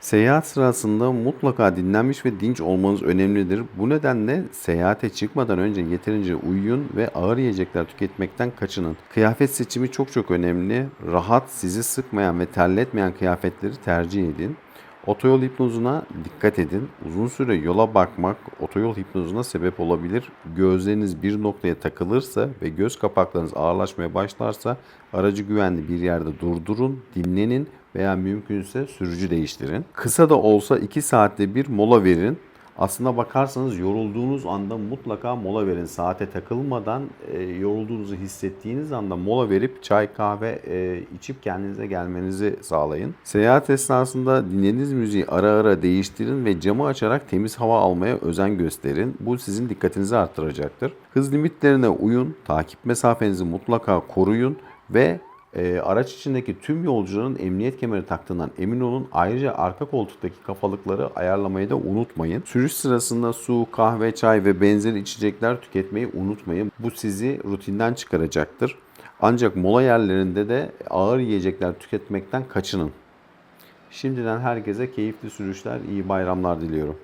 Seyahat sırasında mutlaka dinlenmiş ve dinç olmanız önemlidir. Bu nedenle seyahate çıkmadan önce yeterince uyuyun ve ağır yiyecekler tüketmekten kaçının. Kıyafet seçimi çok çok önemli. Rahat, sizi sıkmayan ve terletmeyen kıyafetleri tercih edin. Otoyol hipnozuna dikkat edin. Uzun süre yola bakmak otoyol hipnozuna sebep olabilir. Gözleriniz bir noktaya takılırsa ve göz kapaklarınız ağırlaşmaya başlarsa aracı güvenli bir yerde durdurun, dinlenin veya mümkünse sürücü değiştirin. Kısa da olsa 2 saatte bir mola verin. Aslına bakarsanız yorulduğunuz anda mutlaka mola verin. Saate takılmadan e, yorulduğunuzu hissettiğiniz anda mola verip çay kahve e, içip kendinize gelmenizi sağlayın. Seyahat esnasında dinlediğiniz müziği ara ara değiştirin ve camı açarak temiz hava almaya özen gösterin. Bu sizin dikkatinizi artıracaktır. Hız limitlerine uyun, takip mesafenizi mutlaka koruyun ve e, araç içindeki tüm yolcuların emniyet kemeri taktığından emin olun. Ayrıca arka koltuktaki kafalıkları ayarlamayı da unutmayın. Sürüş sırasında su, kahve, çay ve benzeri içecekler tüketmeyi unutmayın. Bu sizi rutinden çıkaracaktır. Ancak mola yerlerinde de ağır yiyecekler tüketmekten kaçının. Şimdiden herkese keyifli sürüşler, iyi bayramlar diliyorum.